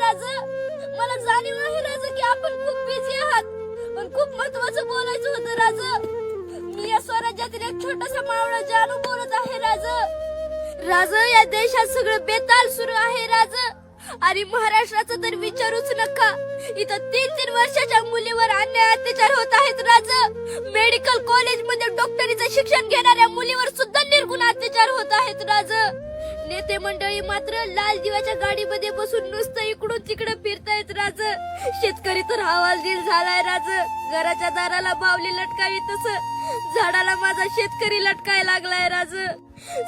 राज. मला जाणीव आहे राज की आपण खूप बिझी आहात. पण खूप महत्वाचं बोलायचं होतं राज. मी या स्वराज्यातील एक छोटासा मावळा जानू बोलत आहे राज. राज या देशात सगळं बेताल सुरू आहे राज. आणि महाराष्ट्राचा तर विचारूच नका. इथं तीन तीन वर्षाच्या मुलीवर अन्याय अत्याचार होत आहेत राज. मेडिकल कॉलेजमध्ये डॉक्टरीचं शिक्षण घेणाऱ्या मुलीवर सुद्धा निर्गुण अत्याचार होत आहेत राज नेते मंडळी मात्र लाल दिव्याच्या गाडीमध्ये बसून नुसतं इकडून तिकडे फिरतायत राज. शेतकरी तर हवालदिल झालाय राज. घराच्या दाराला बावली लटकावी तस. झाडाला माझा शेतकरी लटकाय लागलाय राज.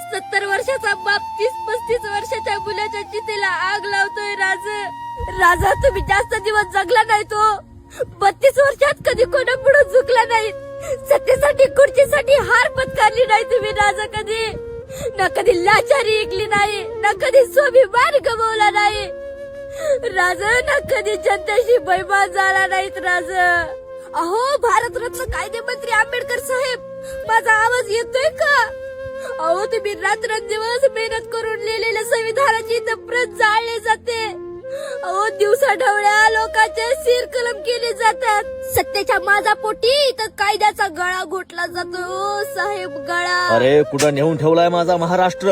सत्तर वर्षाचा बाप तीस पस्तीस वर्षाच्या मुलाच्या चितेला आग लावतोय राज. राजा तुम्ही जास्त दिवस जगला नाही तो. बत्तीस वर्षात कधी कोणा पुढे झुकला नाही. सत्तेसाठी खुर्चीसाठी हार पत्कारली नाही तुम्ही राजा कधी. ना कधी लाचारी ऐकली नाही ना कधी स्वाभिमान गमावला नाही. राज ना कधी जनतेशी बैमान झाला नाहीत राज. अहो भारतरत्न कायदे मंत्री आंबेडकर साहेब माझा आवाज येतोय का? अहो तुम्ही रात्रंदिवस मेहनत करून लिहिलेल्या संविधानाची इथं प्रत जाळली जाते. अहो दिवसा ढवळ्या लोकांचे सिर कलम केले जातात. सत्तेच्या माझा पोटी तर कायद्याचा गळा घोटला जातो साहेब गळा. अरे कुठं नेऊन ठेवलाय माझा महाराष्ट्र?